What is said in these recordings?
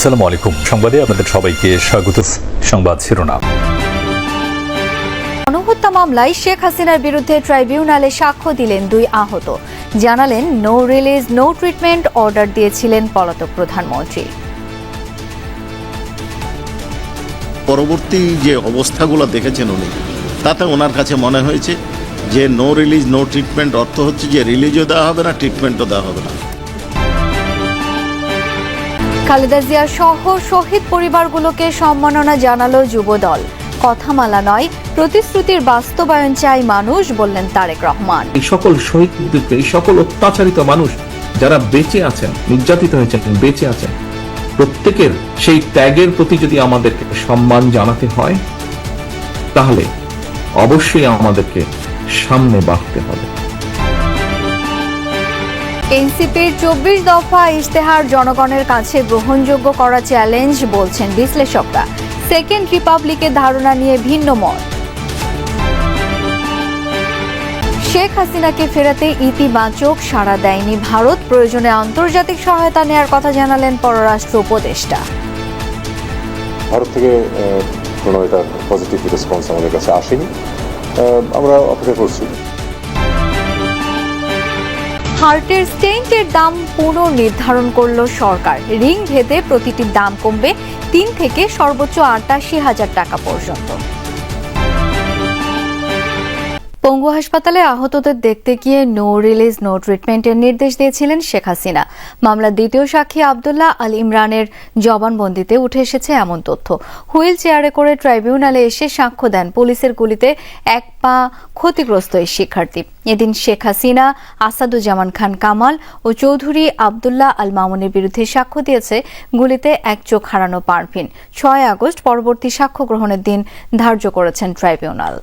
আসসালামু আলাইকুম। সংবাদে আপনাদের সবাইকে স্বাগত। সংবাদ শিরোনাম। গণহত্যা মামলায় শেখ হাসিনার বিরুদ্ধে ট্রাইব্যুনালে সাক্ষ্য দিলেন দুই আহত। জানালেন no release no treatment order দিয়েছিলেন পলাতক প্রধানমন্ত্রী। পরবর্তী যে অবস্থাগুলো দেখেছেন উনি তাতে ওনার কাছে মনে হয়েছে যে নো রিলিজ নো ট্রিটমেন্ট অর্থ হচ্ছে যে রিলিজও দেওয়া হবে না ট্রিটমেন্টও দেওয়া হবে না। খালেদা জিয়া সহ শহীদ পরিবারগুলোকে সম্মাননা জানালো যুবদল। কথামালা নয়, প্রতিশ্রুতির বাস্তবায়ন চাই মানুষ, বললেন তারেক রহমান। এই সকল শহীদদেরকে, এই সকল অত্যাচারিত মানুষ যারা বেঁচে আছেন, নির্যাতিত হয়েছেন, বেঁচে আছেন, প্রত্যেকের সেই ত্যাগের প্রতি যদি আমাদেরকে সম্মান জানাতে হয়, তাহলে অবশ্যই আমাদেরকে সামনে বাড়তে হবে। এনসিপির চব্বিশ দফা ইশতেহার জনগণের কাছে গ্রহণযোগ্য করা চ্যালেঞ্জ বলছেন বিশ্লেষকরা। সেকেন্ড রিপাবলিকের ধারণা নিয়ে ভিন্ন মত। শেখ হাসিনাকে ফেরাতে ইতিবাচক সাড়া দেয়নি ভারত। প্রয়োজনে আন্তর্জাতিক সহায়তা নেয়ার কথা জানালেন পররাষ্ট্র উপদেষ্টা। ভারত থেকে কোনো এটা পজিটিভ রেসপন্স আমাদের কাছে আসেনি। আমরা অপেক্ষা করছি। হার্টের স্টেন্টের দাম পুনর্নির্ধারণ করল সরকার। রিং ভেদে প্রতিটির দাম কমবে তিন থেকে সর্বোচ্চ আটাশি হাজার টাকা পর্যন্ত। পঙ্গু হাসপাতালে আহতদের দেখতে গিয়ে নো রিলিজ, নো ট্রিটমেন্টের নির্দেশ দিয়েছিলেন শেখ হাসিনা। মামলার দ্বিতীয় সাক্ষী আবদুল্লাহ আল ইমরানের জবানবন্দিতে উঠে এসেছে এমন তথ্য। হুইল চেয়ারে করে ট্রাইব্যুনালে এসে সাক্ষ্য দেন পুলিশের গুলিতে এক পা ক্ষতিগ্রস্ত এই শিক্ষার্থী। এদিন শেখ হাসিনা, আসাদুজ্জামান খান কামাল ও চৌধুরী আবদুল্লাহ আল মামুনের বিরুদ্ধে সাক্ষ্য দিয়েছে, গুলিতে এক চোখ হারানো পারভিন। ছয় আগস্ট পরবর্তী সাক্ষ্য গ্রহণের দিন ধার্য করেছেন ট্রাইব্যুনাল।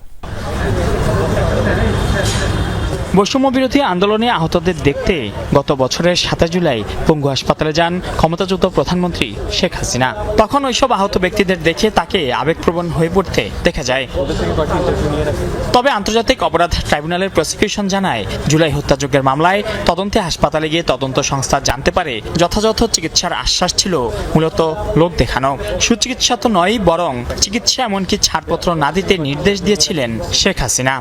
বৈষম্য বিরোধী আন্দোলনে আহতদের দেখতে গত বছরের সাতাশ জুলাই পঙ্গু হাসপাতালে যান ক্ষমতাযুক্ত প্রধানমন্ত্রী শেখ হাসিনা। তখন ওইসব আহত ব্যক্তিদের দেখে তাকে আবেগপ্রবণ হয়ে পড়তে দেখা যায়। তবে আন্তর্জাতিক অপরাধ ট্রাইব্যুনালের প্রসিকিউশন জানায়, জুলাই হত্যাযজ্ঞের মামলায় তদন্তে হাসপাতালে গিয়ে তদন্ত সংস্থা জানতে পারে, যথাযথ চিকিৎসার আশ্বাস ছিল মূলত লোক দেখানো। সুচিকিৎসা তো নয় বরং চিকিৎসা এমনকি ছাড়পত্র না দিতে নির্দেশ দিয়েছিলেন শেখ হাসিনা।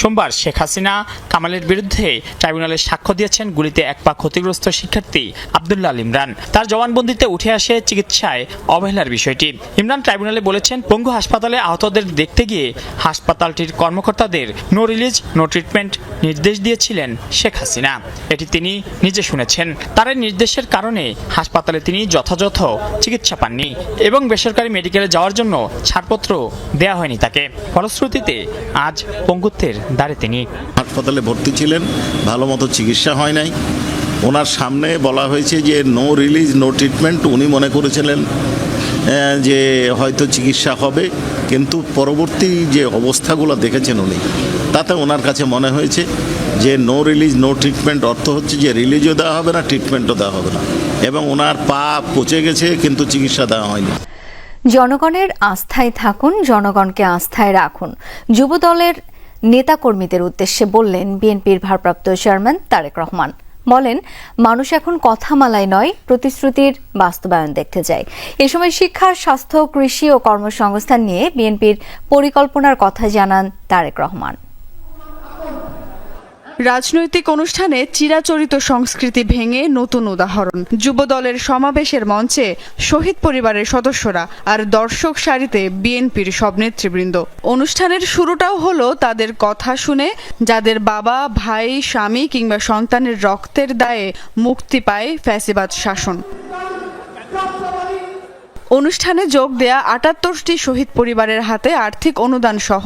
সোমবার শেখ হাসিনা কামালের বিরুদ্ধে ট্রাইব্যুনালে সাক্ষ্য দিয়েছেন গুলিতে এক পা ক্ষতিগ্রস্ত শিক্ষার্থী আবদুল্লাহ আল ইমরান। তার জবানবন্দিতে উঠে আসে চিকিৎসায় অবহেলার বিষয়টি। ইমরান ট্রাইব্যুনালে বলেছেন, পঙ্গু হাসপাতালে আহতদের দেখতে গিয়ে হাসপাতালটির কর্মকর্তাদের নো রিলিজ নো ট্রিটমেন্ট নির্দেশ দিয়েছিলেন শেখ হাসিনা। এটি তিনি নিজে শুনেছেন। তার নির্দেশের কারণে হাসপাতালে তিনি যথাযথ চিকিৎসা পাননি এবং বেসরকারি মেডিকেলে যাওয়ার জন্য ছাড়পত্র দেয়া হয়নি তাকে। ফলশ্রুতিতে আজ পঙ্গুত্বের দ্বারে তিনি হাসপাতালে ভর্তি ছিলেন ভালো মতো চিকিৎসা হয় নাই। ওনার সামনে বলা হয়েছে যে নো রিলিজ নো ট্রিটমেন্ট উনি মনে করেছিলেন যে হয়তো চিকিৎসা হবে কিন্তু পরবর্তী যে অবস্থাগুলো দেখেছেন উনি তাতে ওনার কাছে মনে হয়েছে যে নো রিলিজ নো ট্রিটমেন্ট অর্থ হচ্ছে যে রিলিজও দেওয়া হবে না ট্রিটমেন্টও দেওয়া হবে না। এবং ওনার পা পচে গেছে কিন্তু চিকিৎসা দেওয়া হয়নি। জনগণের আস্থায় থাকুন জনগণকে আস্থায় রাখুন। যুবদলের নেতাকর্মীদের উদ্দেশ্যে বললেন বিএনপির ভারপ্রাপ্ত চেয়ারম্যান তারেক রহমান। বলেন, মানুষ এখন কথা মালায় নয়, প্রতিশ্রুতির বাস্তবায়ন দেখতে যায় এ সময় শিক্ষা, স্বাস্থ্য, কৃষি ও কর্মসংস্থান নিয়ে বিএনপির পরিকল্পনার কথা জানান তারেক রহমান। রাজনৈতিক অনুষ্ঠানে চিরাচরিত সংস্কৃতি ভেঙে নতুন উদাহরণ। যুবদলের সমাবেশের মঞ্চে শহীদ পরিবারের সদস্যরা আর দর্শক সারিতে বিএনপির সব নেতৃবৃন্দ। অনুষ্ঠানের শুরুটাও হলো তাদের কথা শুনে, যাদের বাবা, ভাই, স্বামী কিংবা সন্তানের রক্তের দায়ে মুক্তি পায় ফ্যাসিবাদ শাসন। অনুষ্ঠানে যোগ দেয়া আটাত্তরটি শহীদ পরিবারের হাতে আর্থিক অনুদান সহ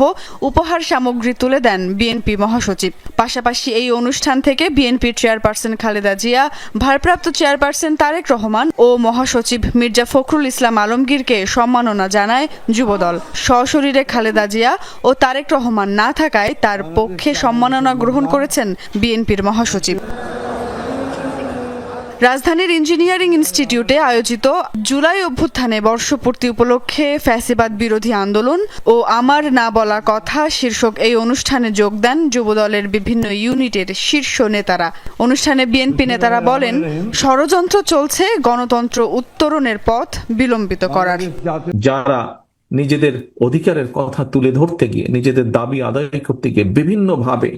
উপহার সামগ্রী তুলে দেন বিএনপি মহাসচিব। পাশাপাশি এই অনুষ্ঠান থেকে বিএনপির চেয়ারপারসন খালেদা জিয়া, ভারপ্রাপ্ত চেয়ারপারসন তারেক রহমান ও মহাসচিব মির্জা ফখরুল ইসলাম আলমগীরকে সম্মাননা জানায় যুবদল। সশরীরে খালেদা জিয়া ও তারেক রহমান না থাকায় তার পক্ষে সম্মাননা গ্রহণ করেছেন বিএনপির মহাসচিব। রাজধানীর ইঞ্জিনিয়ারিং ইনস্টিটিউটে আয়োজিত জুলাই অভ্যুত্থানে বর্ষপূর্তি উপলক্ষে ফ্যাসিবাদ বিরোধী আন্দোলন ও আমার না বলা কথা শীর্ষক এই অনুষ্ঠানে যোগ দেন যুবদলের বিভিন্ন ইউনিটের শীর্ষ নেতারা। অনুষ্ঠানে বিএনপি নেতারা বলেন, ষড়যন্ত্র চলছে, গণতন্ত্র উত্তরণের পথ বিলম্বিত করার। যারা নিজেদের অধিকারের কথা তুলে ধরতে গিয়ে, নিজেদের দাবি আদায় করতে গিয়ে বিভিন্নভাবে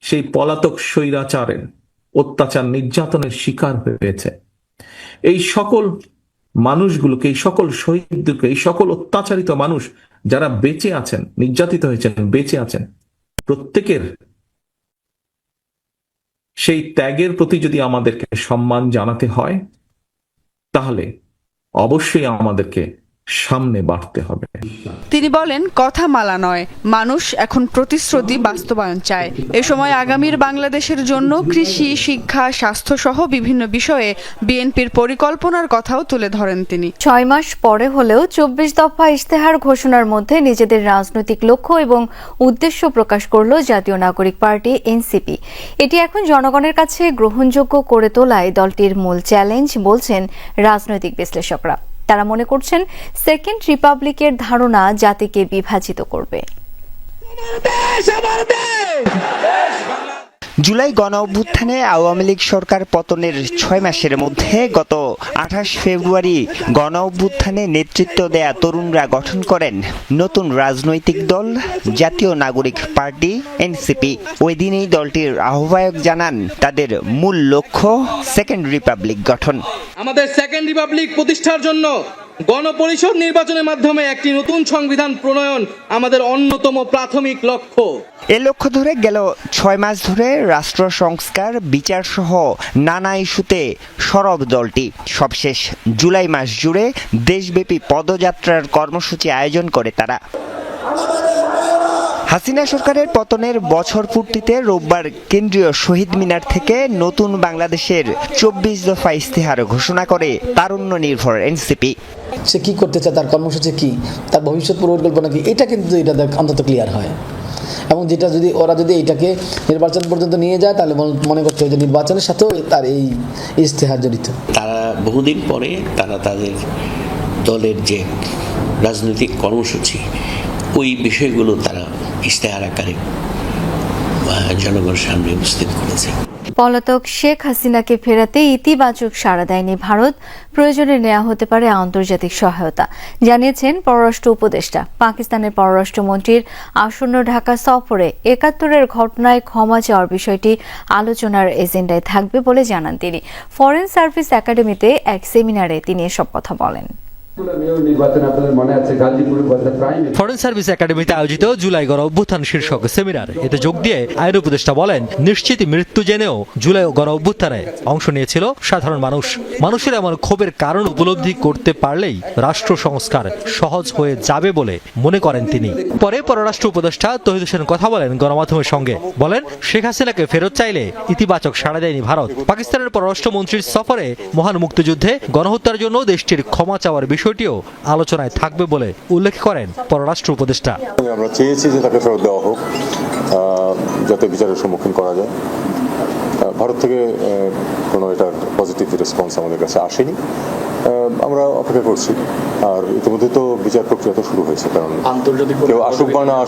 সেই পলাতক স্বৈরাচারের অত্যাচার নির্যাতনের শিকার হয়েছে। এই সকল মানুষগুলোকে, এই সকল শহীদদেরকে, এই সকল অত্যাচারিত মানুষ যারা বেঁচে আছেন, নির্যাতিত হয়েছেন, বেঁচে আছেন, প্রত্যেকের সেই ত্যাগের প্রতি যদি আমাদেরকে সম্মান জানাতে হয়, তাহলে অবশ্যই আমাদেরকে সামনে বাড়তে হবে। তিনি বলেন কথা মালা নয় মানুষ এখন প্রতিশ্রুতি বাস্তবায়ন চায়। এ সময় আগামীর বাংলাদেশের জন্য কৃষি শিক্ষা স্বাস্থ্য সহ বিভিন্ন বিষয়ে বিএনপির পরিকল্পনার কথাও তুলে ধরেন তিনি। ছয় মাস পরে হলেও চব্বিশ দফা ইশতেহার ঘোষণার মধ্যে নিজেদের রাজনৈতিক লক্ষ্য এবং উদ্দেশ্য প্রকাশ করল জাতীয় নাগরিক পার্টি এনসিপি। এটি এখন জনগণের কাছে গ্রহণযোগ্য করে তোলায় দলটির মূল চ্যালেঞ্জ বলছেন রাজনৈতিক বিশ্লেষকরা। তারা মনে করছেন সেকেন্ড রিপাবলিকের ধারণা জাতিকে বিভাজিত করবে। জুলাই গণ অভ্যুত্থানে আওয়ামী লীগ সরকার পতনের ছয় মাসের মধ্যে গত আঠাশ ফেব্রুয়ারি গণ অভ্যুত্থানে নেতৃত্ব দেয়া তরুণরা গঠন করেন নতুন রাজনৈতিক দল, জাতীয় নাগরিক পার্টি, এনসিপি। ওই দিনেই দলটির আহ্বায়ক জানান তাদের মূল লক্ষ্য সেকেন্ড রিপাবলিক গঠন। আমাদের সেকেন্ড রিপাবলিক প্রতিষ্ঠার জন্য গণপরিষদ নির্বাচনের মাধ্যমে একটি নতুন সংবিধান প্রণয়ন আমাদের অন্যতম প্রাথমিক লক্ষ্য। এ লক্ষ্য ধরে গেল ছয় মাস ধরে রাষ্ট্র সংস্কার, বিচার সহ নানা ইস্যুতে সরব দলটি। সবশেষ জুলাই মাস জুড়ে দেশব্যাপী পদযাত্রার কর্মসূচি আয়োজন করে তারা। হাসিনা সরকারের পতনের বছর পূর্তিতে রোববার কেন্দ্রীয় শহীদ মিনার থেকে নতুন বাংলাদেশের চব্বিশ দফা ইস্তেহার ঘোষণা করে তারুণ্য নির্ভর এনসিপি। সে কি করতে চায় তার কর্মসূচি কি? তার ভবিষ্যৎ পরিকল্পনা কি? এটা কিন্তু এটা দেখ- অন্তত ক্লিয়ার হয়। এবং যেটা যদি ওরা যদি এটাকে নির্বাচন পর্যন্ত নিয়ে যায় তাহলে মনে করতে হবে যে নির্বাচনের সাথেও তার এই ইশতেহার জড়িত। তারা বহুদিন পরে তারা তাদের দলের যে রাজনৈতিক কর্মসূচি ওই বিষয়গুলো তারা ইশতেহার আকারে আহ, জনগণের সামনে উপস্থিত করেছে। পলাতক শেখ হাসিনাকে ফেরাতে ইতিবাচক সাড়া দেয়নি ভারত। প্রয়োজনে নেওয়া হতে পারে আন্তর্জাতিক সহায়তা। জানিয়েছেন পররাষ্ট্র উপদেষ্টা। পাকিস্তানের পররাষ্ট্রমন্ত্রীর আসন্ন ঢাকা সফরে একাত্তরের ঘটনায় ক্ষমা চাওয়ার বিষয়টি আলোচনার এজেন্ডায় থাকবে বলে জানান তিনি। ফরেন সার্ভিস একাডেমিতে এক সেমিনারে তিনি এসব কথা বলেন। ফরেন সার্ভিস একাডেমিতে আয়োজিত জুলাই গণ অভ্যুত্থান শীর্ষক সেমিনার এতে যোগ দিয়ে আইন উপদেষ্টা বলেন, নিশ্চিত মৃত্যু জেনেও জুলাই গণ অভ্যুত্থানে অংশ নিয়েছিল সাধারণ মানুষ। মানুষের এমন ক্ষোভের কারণ উপলব্ধি করতে পারলেই রাষ্ট্র সংস্কার সহজ হয়ে যাবে বলে মনে করেন তিনি। পরে পররাষ্ট্র উপদেষ্টা তহিদ হোসেন কথা বলেন গণমাধ্যমের সঙ্গে। বলেন, শেখ হাসিনাকে ফেরত চাইলে ইতিবাচক সাড়া দেয়নি ভারত। পাকিস্তানের পররাষ্ট্রমন্ত্রীর সফরে মহান মুক্তিযুদ্ধে গণহত্যার জন্য দেশটির ক্ষমা চাওয়ার বিষয়টিও আলোচনায় থাকবে বলে উল্লেখ করেন পররাষ্ট্র উপদেষ্টা। আমরা চেয়েছি যে তাকে ফেরত দেওয়া হোক যাতে বিচারের সম্মুখীন করা যায়। ভারত থেকে কোনো এটার পজিটিভ রেসপন্স আমাদের কাছে আসেনি। আমরা অপেক্ষা করছি। আর ইতিমধ্যে তো বিচার প্রক্রিয়া তো শুরু হয়েছে কারণ আন্তর্জাতিক কেউ আসুক বা না